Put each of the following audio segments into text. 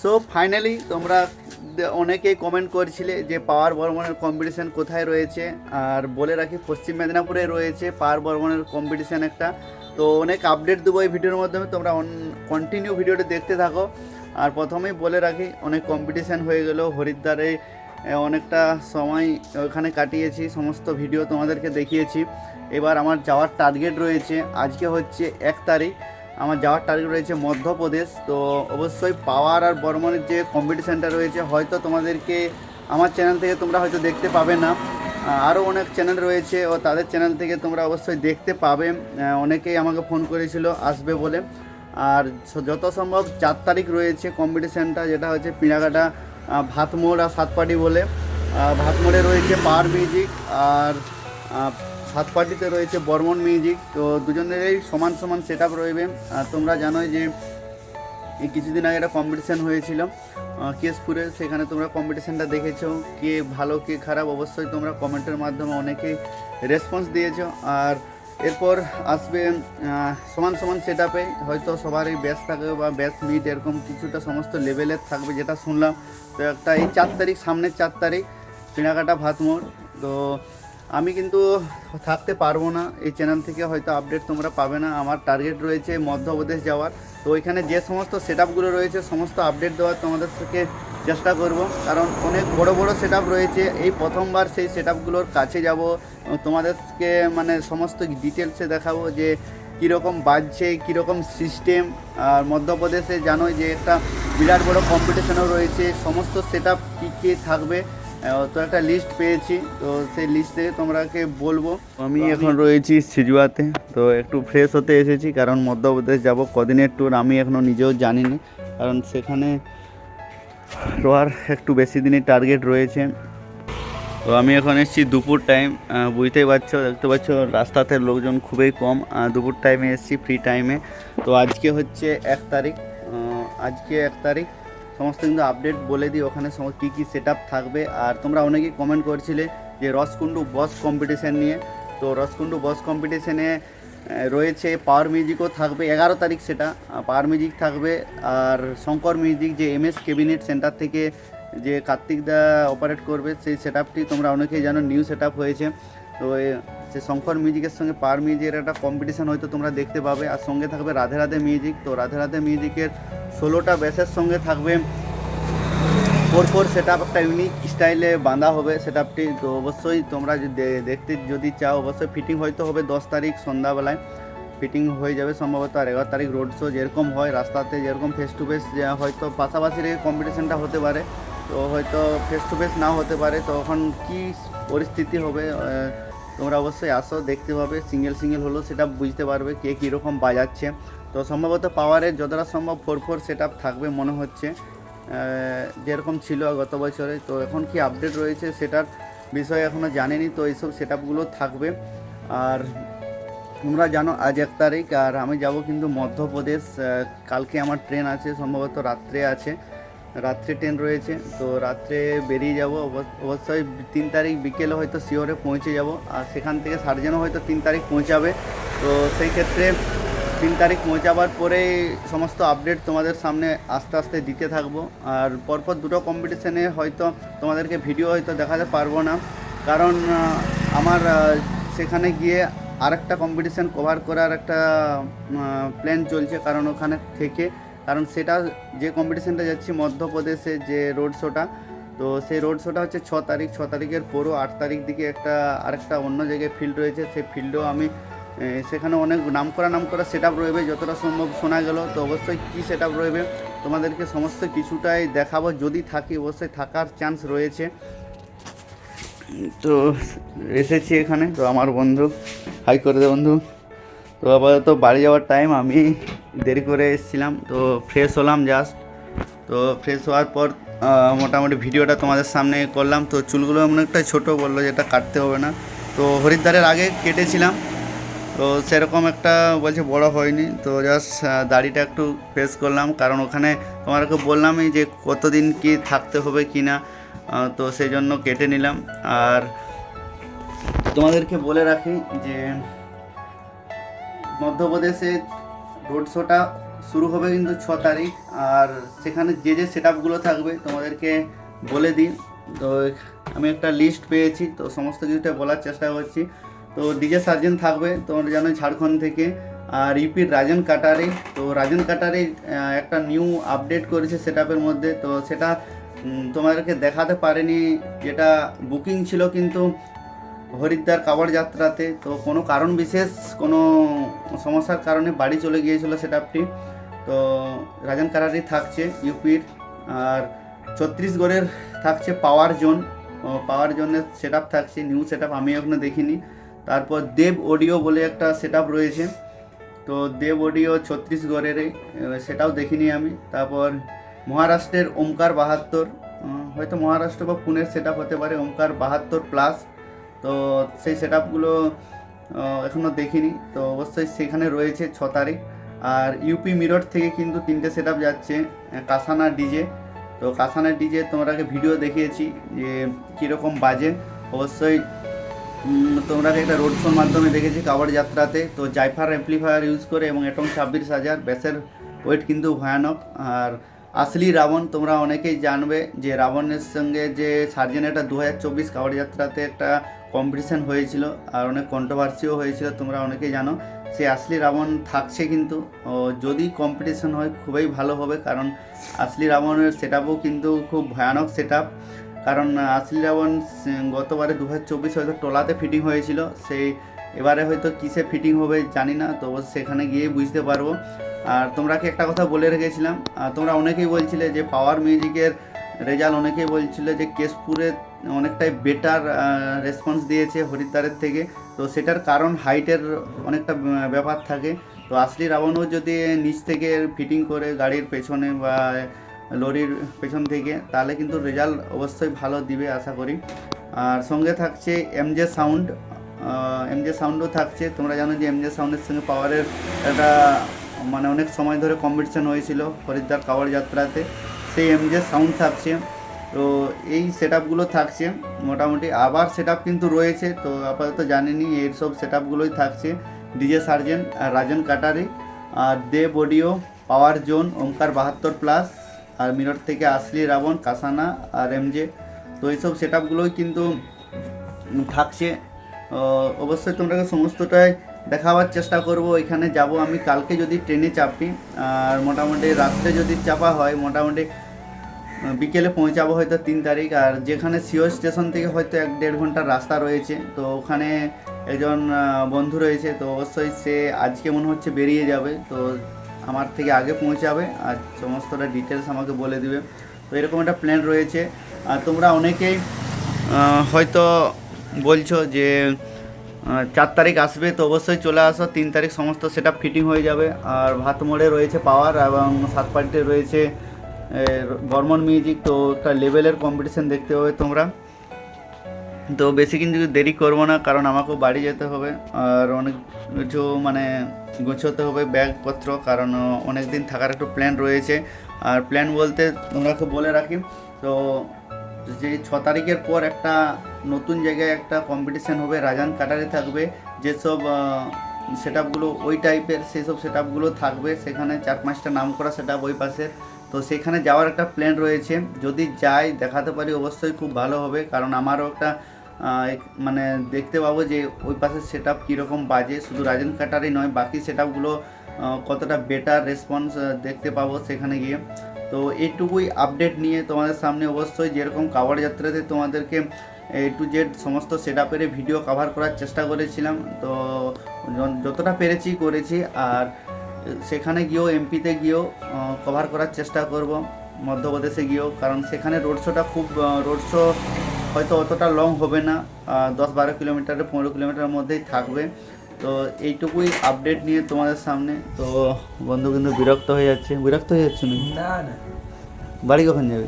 So finally তোমরা অনেকেই comment করছিলে যে পাওয়ার বর্মনের কম্পিটিশান কোথায় রয়েছে? আর বলে রাখি, পশ্চিম মেদিনীপুরে রয়েছে পাওয়ার বর্মনের কম্পিটিশান একটা। তো, অনেক আপডেট দেবো এই ভিডিওর মাধ্যমে। তোমরা কন্টিনিউ ভিডিওটা দেখতে থাকো। আর প্রথমেই বলে রাখি, অনেক কম্পিটিশান হয়ে গেল। হরিদ্বারে অনেকটা সময় ওখানে কাটিয়েছি। সমস্ত ভিডিও তোমাদেরকে দেখিয়েছি। এবার আমার যাওয়ার টার্গেট রয়েছে। আজকে হচ্ছে এক তারিখ। আমার যাওয়ার টার্গেট রয়েছে মধ্যপ্রদেশ। তো অবশ্যই পাওয়ার আর বর্মনের যে কম্পিটিশানটা রয়েছে হয়তো তোমাদেরকে আমার চ্যানেল থেকে তোমরা হয়তো দেখতে পাবে না। আরও অনেক চ্যানেল রয়েছে ও তাদের চ্যানেল থেকে তোমরা অবশ্যই দেখতে পাবে। অনেকেই আমাকে ফোন করেছিল আসবে বলে। আর যত সম্ভব চার তারিখ রয়েছে কম্পিটিশানটা যেটা হচ্ছে পিনাকাটা আহ, ভাতমোড় আর সাতপাটি বলে। ভাতমোড়ে রয়েছে পাওয়ার মিউজিক আর আহ, সাতপাটিতে রয়েছে বর্মন মিউজিক তো দুজনেরই সমান সমান সেট আপ রয়েবে আর তোমরা জানোই যে এই কিছুদিন আগে একটা কম্পিটিশান হয়েছিল কেশপুরে। সেখানে তোমরা কম্পিটিশানটা দেখেছ কে ভালো কে খারাপ। অবশ্যই তোমরা কমেন্টের মাধ্যমে অনেকেই রেসপন্স দিয়েছ। আর এরপর আসবে সমান সমান সেট আপে হয়তো সবারই ব্যাস থাকবে বা ব্যাস মিট এরকম কিছুটা সমস্ত লেভেলের থাকবে যেটা শুনলাম। তো একটা এই চার তারিখ সামনের চার তারিখ পিনাকাটা ভাতমোড় তো আমি কিন্তু থাকতে পারব না। এই চ্যানেল থেকে হয়তো আপডেট তোমরা পাবে না। আমার টার্গেট রয়েছে মধ্যপ্রদেশ যাওয়ার। তো ওইখানে যে সমস্ত সেট আপগুলো রয়েছে, সমস্ত আপডেট দেওয়ার তোমাদের থেকে চেষ্টা করব। কারণ অনেক বড় বড় সেট রয়েছে। এই প্রথমবার সেই সেট আপগুলোর কাছে যাব। তোমাদেরকে মানে সমস্ত ডিটেলসে দেখাবো যে কীরকম বাজছে, কীরকম সিস্টেম আর মধ্যপ্রদেশে জানোই যে একটা বিরাট বড় কম্পিটিশনও রয়েছে। সমস্ত সেট আপ কী কী থাকবে? তো একটা লিস্ট পেয়েছি, তো সেই লিস্ট থেকে তোমরাকে বলব। আমি এখন রয়েছি সিজুয়াতে, তো একটু ফ্রেশ হতে এসেছি, কারণ মধ্যপ্রদেশ যাব কদিনের ট্যুর আমি এখনও নিজেও জানি না কারণ সেখানে রোয়ার একটু বেশি দিনই টার্গেট রয়েছে। তো আমি এখন এসেছি দুপুর টাইম বুঝতেই পারছ, দেখতে পাচ্ছ, রাস্তাতে লোকজন খুবই কম দুপুর টাইমে এসেছি ফ্রি টাইমে তো আজকে হচ্ছে এক তারিখ আজকে এক তারিখ সমস্ত কিন্তু আপডেট বলে দিই, ওখানে কী কী সেট থাকবে। আর তোমরা অনেকেই কমেন্ট করছিলে যে রসকুণ্ডু বস কম্পিটিশান নিয়ে। তো রসকুণ্ডু বস কম্পিটিশানে রয়েছে পাওয়ার মিউজিকও থাকবে, এগারো তারিখ সেটা পাওয়ার মিউজিক থাকবে। আর শঙ্কর মিউজিক যে এম এস ক্যাবিনেট সেন্টার থেকে যে কার্তিক দা অপারেট করবে, সেই সেট তোমরা অনেকেই জানো নিউ সেট হয়েছে। তো সে শঙ্কর মিউজিকের সঙ্গে পার মিউজিকের একটা কম্পিটিশান হয়তো তোমরা দেখতে পাবে। আর সঙ্গে থাকবে রাধে রাধে মিউজিক তো রাধে রাধে মিউজিকের ষোলোটা ব্যাসের সঙ্গে থাকবে ফোর ফোর সেট একটা ইউনিক স্টাইলে বাঁধা হবে সেট আপটি তো অবশ্যই তোমরা যদি দেখতে যদি চাও, অবশ্যই ফিটিং হয়তো হবে দশ তারিখ সন্ধ্যাবেলায়। ফিটিং হয়ে যাবে সম্ভবত আর এগারো তারিখ রোড শো যেরকম হয়, রাস্তাতে যেরকম ফেস টু ফেস হয়তো পাশাপাশি রেখে কম্পিটিশানটা হতে পারে। তো হয়তো ফেস টু ফেস নাও হতে পারে। তখন কি পরিস্থিতি হবে তোমরা অবশ্যই আসো, দেখতে পাবে সিঙ্গেল সিঙ্গেল হলেও সেটা বুঝতে পারবে কে কীরকম বাজাচ্ছে। তো সম্ভবত পাওয়ারের যতটা সম্ভব ফোর ফোর সেট থাকবে মনে হচ্ছে যেরকম ছিল গত বছরে। তো এখন কি আপডেট রয়েছে সেটার বিষয়ে এখনও জানিনি, তো এইসব সেট আপগুলো থাকবে। আর তোমরা জানো আজ এক তারিখ, আর আমি যাব কিন্তু মধ্যপ্রদেশ কালকে আমার ট্রেন আছে, সম্ভবত রাত্রে আছে। রাত্রে ট্রেন রয়েছে, তো রাত্রে বেরিয়ে যাব। অবশ্যই তিন তারিখ বিকেলে হয়তো শিওরে পৌঁছে যাব, আর সেখান থেকে সার্জেনও হয়তো তিন তারিখ পৌঁছাবে। তো সেই ক্ষেত্রে তিন তারিখ পৌঁছাবার পরেই সমস্ত আপডেট তোমাদের সামনে আস্তে আস্তে দিতে থাকব। আর পরপর দুটো কম্পিটিশানে হয়তো তোমাদেরকে ভিডিও হয়তো দেখাতে পারব না। কারণ আমার সেখানে গিয়ে আরেকটা কম্পিটিশান কভার করার একটা প্ল্যান চলছে। কারণ ওখানে থেকে কারণ সেটা যে কম্পিটিশানটা যাচ্ছি মধ্যপ্রদেশে যে রোড শোটা তো সেই রোড শোটা হচ্ছে ছ তারিখ, ছ তারিখের পরও আট তারিখ দিকে একটা আরেকটা অন্য জায়গায় ফিল্ড রয়েছে, সেই ফিল্ডেও আমি সেখানে অনেক নাম করা নাম করা সেট রয়েবে যতটা সম্ভব শোনা গেল। তো অবশ্যই কী সেট আপ রয়েবে তোমাদেরকে সমস্ত কিছুটাই দেখাবো। যদি থাকি, অবশ্যই থাকার চান্স রয়েছে। তো এসেছি এখানে, তো আমার বন্ধু হাই করে দে বন্ধু। তো আপাতত বাড়ি যাওয়ার টাইম আমি দেরি করে এসেছিলাম, তো ফ্রেশ হলাম জাস্ট তো ফ্রেশ হওয়ার পর মোটামুটি ভিডিওটা তোমাদের সামনে করলাম। তো চুলগুলো অনেকটা ছোটো বলল যেটা কাটতে হবে না। তো হরিদ্বারের আগে কেটেছিলাম, তো সেরকম একটা বলছে বড় হয়নি। তো জাস্ট দাড়িটা একটু ফেস করলাম, কারণ ওখানে তোমাকে বললামই যে কতদিন কি থাকতে হবে কি না তো সেই জন্য কেটে নিলাম। আর তোমাদেরকে বলে রাখি যে, মধ্যপ্রদেশে রোড শোটা শুরু হবে কিন্তু ছ তারিখ। আর সেখানে যে যে সেট থাকবে তোমাদেরকে বলে দিই। তো আমি একটা লিস্ট পেয়েছি, তো সমস্ত কিছুটা বলার চেষ্টা করছি। তো ডিজে সার্জেন থাকবে তোমরা জানো ঝাড়খণ্ড থেকে। আর ইউপির রাজন কাটারি, তো রাজন কাটারি একটা নিউ আপডেট করেছে সেট মধ্যে। তো সেটা তোমাদেরকে দেখাতে পারেনি, যেটা বুকিং ছিল কিন্তু হরিদ্বার কাবার যাত্রাতে, তো কোনো কারণ বিশেষ, কোনো সমস্যার কারণে বাড়ি চলে গিয়েছিল সেটআপটি তো রাজন কারারি থাকছে ইউপির, আর ছত্তিশগড়ের থাকছে পাওয়ার জোন। পাওয়ার জোনের সেট থাকছে, নিউ সেট আমি এখনও দেখিনি। তারপর দেব অডিও বলে একটা সেট রয়েছে। তো দেব অডিও ছত্তিশগড়েরই সেটাও দেখিনি আমি। তারপর মহারাষ্ট্রের ওমকার বাহাত্তর হয়তো মহারাষ্ট্র বা পুনের সেট হতে পারে, ওমকার বাহাত্তর প্লাস। তো সেই সেট আপগুলো এখনও দেখিনি। তো অবশ্যই সেখানে রয়েছে ছ তারিখ। আর ইউপি মিরট থেকে কিন্তু তিনটে সেট যাচ্ছে কাসানা ডিজে তো কাসানা ডিজে তোমাকে ভিডিও দেখিয়েছি যে কীরকম বাজে। অবশ্যই তোমরাকে একটা রোড শোর মাধ্যমে দেখেছি কাবার যাত্রাতে। তো জাইফার অ্যাম্পলিফায়ার ইউজ করে এবং এটম ছাব্বিশ হাজার, ব্যাসের ওয়েট কিন্তু ভয়ানক। আর আসলি রাবণ, তোমরা অনেকেই জানবে যে রাবণের সঙ্গে যে সার্জেন একটা দু হাজার চব্বিশ যাত্রাতে একটা কম্পিটিশান হয়েছিল আর অনেক কন্ট্রোভার্সিও হয়েছিল, তোমরা অনেকেই জানো। সেই আসলি রাবণ থাকছে কিন্তু, ও যদি কম্পিটিশন হয় খুবই ভালো হবে, কারণ আসলি রাবণের সেট কিন্তু খুব ভয়ানক সেট কারণ আসলি রাবণ, গতবারে দু হাজার চব্বিশ হয়তো টোলাতে ফিটিং হয়েছিল, সেই এবারে হয়তো কিসে ফিটিং হবে জানি না, তো সেখানে গিয়ে বুঝতে পারব। আর তোমরাকে একটা কথা বলে রেখেছিলাম? তোমরা অনেকেই বলছিলে যে পাওয়ার মিউজিকের রেজাল্ট অনেকেই বলছিল যে কেশপুরে অনেকটাই বেটার রেসপন্স দিয়েছে হরিদ্বারের থেকে। তো সেটার কারণ হাইটের অনেকটা ব্যাপার থাকে। তো আসলি রাবণও যদি নিচ থেকে ফিটিং করে গাড়ির পেছনে বা লরির পেছন থেকে, তাহলে কিন্তু রেজাল্ট অবশ্যই ভালো দিবে আশা করি। আর সঙ্গে থাকছে এমজে সাউন্ড এমজে সাউন্ডও থাকছে। তোমরা জানো যে এমজে সাউন্ডের সঙ্গে পাওয়ারের একটা মানে অনেক সময় ধরে কম্পিটিশন হয়েছিল হরিদ্বার কাওয়ার যাত্রাতে। সেই এমজে সাউন্ড থাকছে। তো এই সেট আপগুলো থাকছে। মোটামুটি আবার সেট কিন্তু রয়েছে। তো আপাতত জানিনি এই সব সেট আপগুলোই থাকছে। ডিজে সার্জেন আর রাজন কাটারি, আর Dev audio, power zone, Omkar বাহাত্তর প্লাস আর মিরর থেকে আসলি রাবণ, কাসানা, আর এমজে। তো এইসব সেট আপগুলোই কিন্তু থাকছে। অবশ্যই তোমরাকে সমস্তটাই দেখাবার চেষ্টা করব। এখানে যাব আমি। কালকে যদি ট্রেনে চাপি, আর মোটামুটি রাত্রে যদি চাপা হয়, মোটামুটি বিকেলে পৌঁছাবো হয়তো তিন তারিখ। আর যেখানে সিও স্টেশন থেকে হয়তো এক দেড় ঘণ্টার রাস্তা রয়েছে, তো ওখানে একজন বন্ধু রয়েছে, তো অবশ্যই সে আজকে মনে হচ্ছে বেরিয়ে যাবে। তো আমার থেকে আগে পৌঁছাবে আর সমস্তটা ডিটেলস আমাকে বলে দিবে। তো এরকম একটা প্ল্যান রয়েছে। আর তোমরা অনেকেই হয়তো বলছো যে চার তারিখ আসবে তো অবশ্যই চলে আসো, তিন তারিখ সমস্ত সেট ফিটিং হয়ে যাবে। আর ভাত মোড়ে রয়েছে পাওয়ার এবং সাত পার্টিতে রয়েছে বর্মন মিউজিক তো একটা লেভেলের কম্পিটিশান দেখতে হবে তোমরা। তো বেশি কিন্তু দেরি করব না, কারণ আমাকেও বাড়ি যেতে হবে, আর অনেক কিছু মানে গুছোতে হবে ব্যাগপত্র, কারণ অনেক দিন থাকার একটু প্ল্যান রয়েছে। আর প্ল্যান বলতে তোমরাকে বলে রাখি, তো যে ছ তারিখের পর একটা নতুন জায়গায় একটা কম্পিটিশান হবে, রাজান কাটারে থাকবে। যেসব সেট আপগুলো ওই টাইপের সেসব সেট আপগুলো থাকবে, সেখানে চার পাঁচটা নাম করা সেট আপ ওই পাশের। তো সেখানে যাওয়ার একটা প্ল্যান রয়েছে। যদি যাই, দেখাতে পারি অবশ্যই খুব ভালো হবে। কারণ আমারও একটা মানে দেখতে পাবো যে ওই পাশের সেট আপ কীরকম বাজে। শুধু রাজেন কাটারই নয়, বাকি সেট আপগুলো কতটা বেটার রেসপন্স দেখতে পাবো সেখানে গিয়ে। তো এইটুকুই আপডেট নিয়ে তোমাদের সামনে অবশ্যই যেরকম কাবার যাত্রাতে তোমাদেরকে এ টু জেড সমস্ত সেট আপের ভিডিও কভার করার চেষ্টা করেছিলাম। তো যতটা পেরেছি করেছি আর সেখানে গিয়েও এমপিতে গিয়েও কভার করার চেষ্টা করব, মধ্যপ্রদেশে গিয়েও। কারণ সেখানে রোড শোটা খুব রোড শো হয়তো অতটা লং হবে না দশ বারো কিলোমিটারের পনেরো কিলোমিটারের মধ্যেই থাকবে। তো এইটুকুই আপডেট নিয়ে তোমাদের সামনে। তো বন্ধু কিন্তু বিরক্ত হয়ে যাচ্ছে। বিরক্ত হয়ে যাচ্ছে না না। বাড়ি কখন যাবে?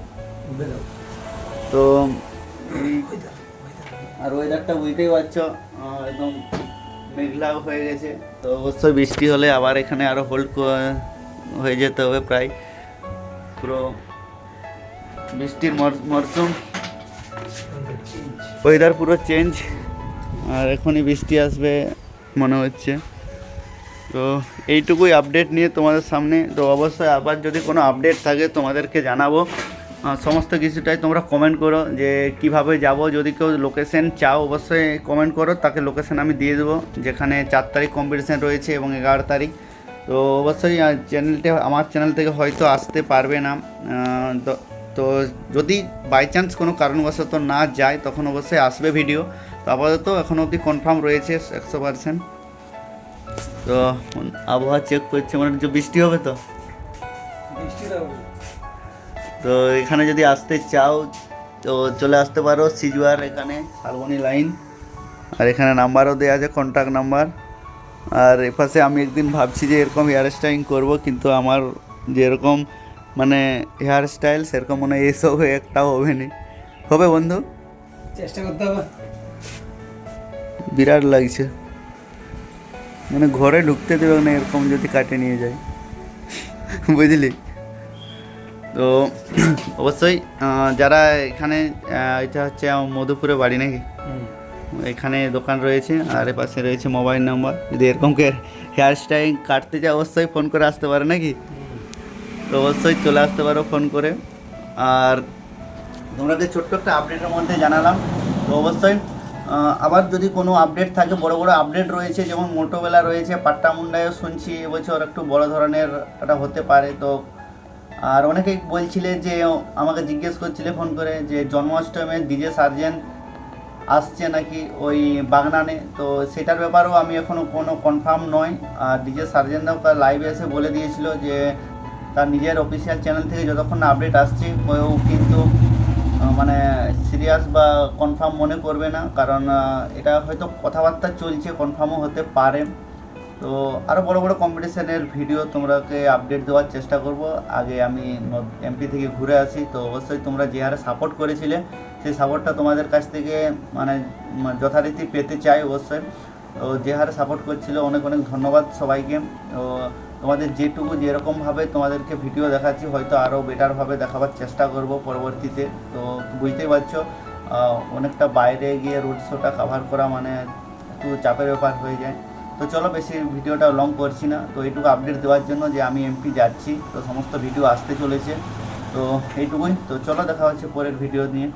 তো আর ওয়েদারটা বুঝতেই পারছ একদম মেঘলা হয়ে গেছে। তো অবশ্যই বৃষ্টি হলে আবার এখানে আরও হোল্ড হয়ে যেতে হবে প্রায়। পুরো বৃষ্টির মর- মরশুম ওয়েদার পুরো চেঞ্জ আর এখনই বৃষ্টি আসবে। মনে হচ্ছে। তো এইটুকুই আপডেট নিয়ে তোমাদের সামনে। তো অবশ্যই আবার যদি কোনো আপডেট থাকে, তোমাদেরকে জানাব। সমস্ত কিছুটাই তোমরা কমেন্ট করো যে কীভাবে যাব। যদি কেউ লোকেশন চাও, অবশ্যই কমেন্ট করো। তাকে লোকেশন আমি দিয়ে দেবো, যেখানে চার তারিখ কম্পিটিশান রয়েছে এবং এগারো তারিখ। তো অবশ্যই চ্যানেলটা আমার চ্যানেল থেকে হয়তো আসতে পারবে না। তো যদি বাই চান্স কোনো কারণবশত না যায়, তখন অবশ্যই আসবে ভিডিও তো আপাতত এখনও অবধি কনফার্ম রয়েছে একশো পার্সেন্ট তো আবহাওয়া চেক করছে মানে হচ্ছে বৃষ্টি হবে তো? তো এখানে যদি আসতে চাও, তো চলে আসতে পারো সিজুয়ার এখানে শালবনি লাইন আর এখানে নাম্বারও দেওয়া আছে কন্ট্যাক্ট নাম্বার। আর এপাশে আমি একদিন ভাবছি যে এরকম হেয়ার স্টাইলিং করব, কিন্তু আমার যেরকম মানে হেয়ার স্টাইল সেরকম মনে এসব একটাও হবে না। হবে বন্ধু? চেষ্টা করতে হবে। বিরাট লাগছে। মানে ঘরে ঢুকতে দেবে না এরকম যদি কাটে নিয়ে যায়। বুঝলি? তো অবশ্যই যারা এখানে এটা হচ্ছে মধুপুরে বাড়ি নাকি? এখানে দোকান রয়েছে আর এ পাশে রয়েছে মোবাইল নাম্বার। যদি এরকম হেয়ার স্টাইল কাটতে চায় অবশ্যই ফোন করে আসতে পারে নাকি? তো অবশ্যই চলে আসতে পারো ফোন করে। আর তোমাকে ছোট্ট একটা আপডেটের মধ্যে জানালাম। তো অবশ্যই আবার যদি কোনো আপডেট থাকে, বড় বড় আপডেট রয়েছে, যেমন মোটোবেলা রয়েছে, পাট্টা মুন্ডায়ও শুনছি, এবছর একটু বড় ধরনের এটা হতে পারে, তো আর অনেকেই বলছিলে যে, আমাকে জিজ্ঞেস করছিলে ফোন করে যে, জন্মাষ্টমে ডিজে সার্জেন্ট আসছে নাকি ওই বাগনানে? তো সেটার ব্যাপারেও আমি এখনও কোনো কনফার্ম নয়। আর ডিজে সার্জেন্টরাও তার লাইভে এসে বলে দিয়েছিল যে, তার নিজের অফিসিয়াল চ্যানেল থেকে যতক্ষণ আপডেট আসছে ও কিন্তু মানে সিরিয়াস বা কনফার্ম মনে করবে না, কারণ এটা হয়তো কথাবার্তা চলছে কনফার্মও হতে পারে। তো আরও বড় বড় কম্পিটিশনের ভিডিও তোমরাকে আপডেট দেওয়ার চেষ্টা করব। আগে আমি এমপি থেকে ঘুরে আসি, তো অবশ্যই তোমরা যে হারে সাপোর্ট করেছিলে, সেই সাপোর্টটা তোমাদের কাছ থেকে মানে যথারীতি পেতে চাই অবশ্যই। তো যে হারে সাপোর্ট করছিল, অনেক অনেক ধন্যবাদ সবাইকে। তো তোমাদের যেটুকু যেরকমভাবে তোমাদেরকে ভিডিও দেখাচ্ছি, হয়তো আরও বেটারভাবে দেখাবার চেষ্টা করব পরবর্তীতে। তো বুঝতেই পারছ অনেকটা বাইরে গিয়ে রোড শোটা কাভার করা মানে একটু চাপের ব্যাপার হয়ে যায়। তো চলো বেশি ভিডিওটা লং করছি না। তো এইটুকু আপডেট দেওয়ার জন্য যে আমি এমপি যাচ্ছি, তো সমস্ত ভিডিও আসতে চলেছে। তো এইটুকুই। তো চলো দেখা হচ্ছে পরের ভিডিও নিয়ে।